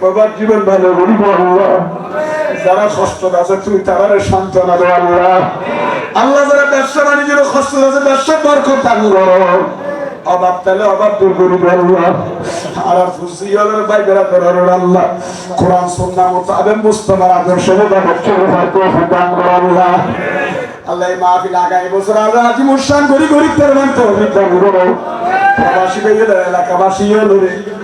প্রবার জীবন ভালো করি আল্লাহ। যারা কষ্ট আছে তুই তারা সান্ত্বনা দে আল্লাহ। আল্লাহ। গরিব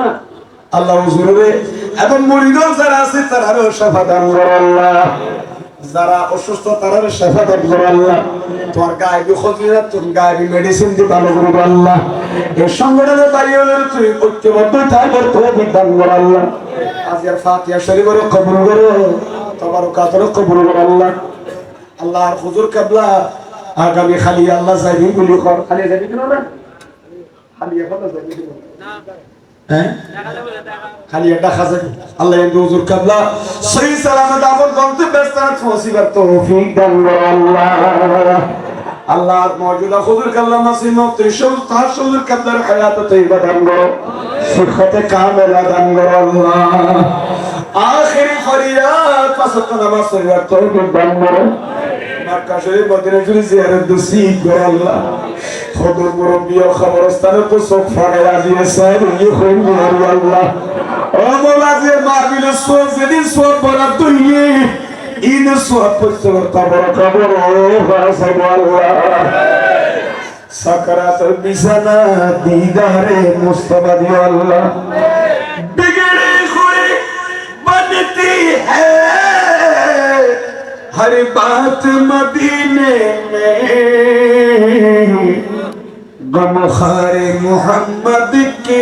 না? আল্লাহ হুজুরে। এবং মুরিদও যারা আছে, তারারও সেবা দান করো আল্লাহ। যারা অসুস্থ, তারারও সেবা দান করো আল্লাহ। তোমার গায়ে খোঁজিরা তোর গায়ে মেডিসিন দিয়ে ভালো করব আল্লাহ। এই সংগঠনের বাড়ি হলে তুই ঐক্যবদ্ধ থাকবে তোর দান করো আল্লাহ। আজ আর ফাতিয়া শরীফেরও কবুল করো তোমার কাতরও কবুল করো আল্লাহ। আল্লাহ আর হুজুর কাবলা, আগামী খালি আল্লাহ যাইবি বলি কর। খালি যাবি কেন না খালি এখন যাবি হ্যাঁ? খালি একটা খাজা আল্লাহ এন্ড হুজুর কাবলা। সহি সালামত আপন গন্তে বেস্তার ফসিবার তৌফিক দান আল্লাহ। আল্লাহ মওজুদা হুজুর কাল্লা মাসিম ত্রিশুল তার হুজুর কাবলার হায়াত তৈবা দান করো। সুখতে কামেলা দান করো আল্লাহ। আখিরি ফরিয়াদ পাঁচত নামাজ পড়িবার তৌফিক দান করো। মক্কা শরীফ মদিনা শরীফ জিয়ারত করো আল্লাহ, খবর মুরব্বী ও খবরস্থানে তো সব ফাড়ে আজিয়ে সাহেব ইয়ে হইল আল্লাহ। ও মোলা যে মাহবিল সোর যেদিন সোর বলা তুই ইন সোর পড়তে কবর কবর ও হাসাব আল্লাহ। সাকারাত বিছানা দিদারে মুস্তাফা দিও আল্লাহ। हर बात मदीने में गमखार मोहम्मद की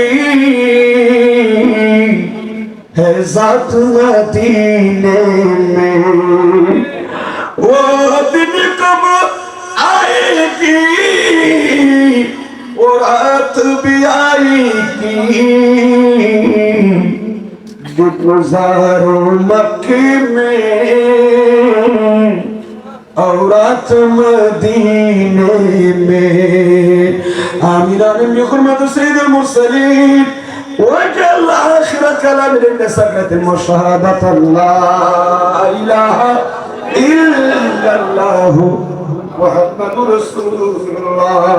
है जात मदीने में वो दिन कब आएगी वो रात भी आएगी गुजारो मक्के में और रात मदीने में आमीन आमीन بحرمة سيد المرسلين وجل آخر كلام لنا سكرة وشهادة لا إله إلا الله محمد رسول الله